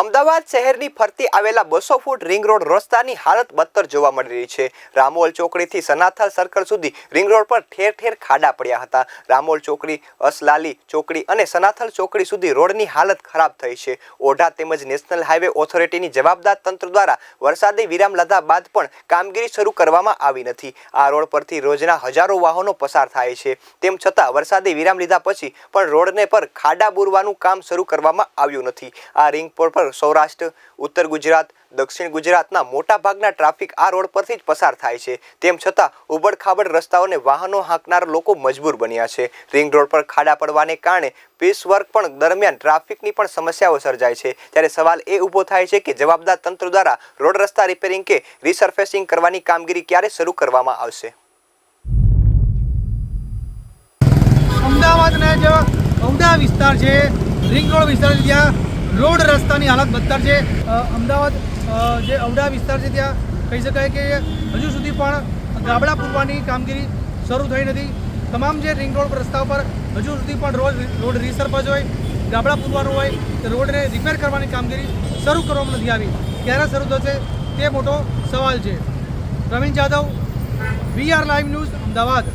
અમદાવાદ શહેરની ફરતી આવેલા બસો ફૂટ રિંગ રોડ રસ્તાની હાલત બદતર જોવા મળી રહી છે. રામોલ ચોકડીથી સનાથલ સર્કલ સુધી રિંગ રોડ પર ઠેર ઠેર ખાડા પડ્યા હતા. રામોલ ચોકડી, અસલાલી ચોકડી અને સનાથલ ચોકડી સુધી રોડની હાલત ખરાબ થઈ છે. ઓઢા તેમજ નેશનલ હાઈવે ઓથોરિટીની જવાબદાર તંત્ર દ્વારા વરસાદી વિરામ લીધા બાદ પણ કામગીરી શરૂ કરવામાં આવી નથી. આ રોડ પરથી રોજના હજારો વાહનો પસાર થાય છે. તેમ છતાં વરસાદી વિરામ લીધા પછી પણ રોડને પર ખાડા બુરવાનું કામ શરૂ કરવામાં આવ્યું નથી. આ રિંગ રોડ પર સૌરાષ્ટ્ર, ઉત્તર ગુજરાત, દક્ષિણ ગુજરાતના મોટા ભાગના ટ્રાફિક આ રોડ પરથી જ પસાર થાય છે. તેમ છતાં, ઉબડખાબડ રસ્તાઓને વાહનો હાંકનાર લોકો મજબૂર બન્યા છે. રિંગ રોડ પર ખાડા પડવાને કારણે પીસ પણ દરમિયાન ટ્રાફિકની પણ સમસ્યાઓ સર્જાય છે. ત્યારે સવાલ એ ઊભો થાય છે કે જવાબદાર તંત્ર દ્વારા રોડ રસ્તા રિપેરિંગ કે રિસર્ફેસિંગ કરવાની કામગીરી ક્યારે શરૂ કરવામાં આવશે? અમદાવાદના જે ઔડા વિસ્તાર છે, રિંગ રોડ વિસ્તાર ત્યાં રોડ રસ્તાની હાલત બદતર છે. અમદાવાદ જે અવડા વિસ્તાર છે ત્યાં કહી શકાય કે હજુ સુધી પણ ગાબડા પૂરવાની કામગીરી શરૂ થઈ નથી. તમામ જે રિંગ રોડ રસ્તા પર હજુ સુધી પણ રોડ રોડ રિસર્ફજ હોય, ગાબડા પૂરવાનું હોય, તો રોડને રિપેર કરવાની કામગીરી શરૂ કરવામાં નથી આવી. ક્યારે શરૂ થશે તે મોટો સવાલ છે. Pravin Jadav V R live news, Ahmedabad.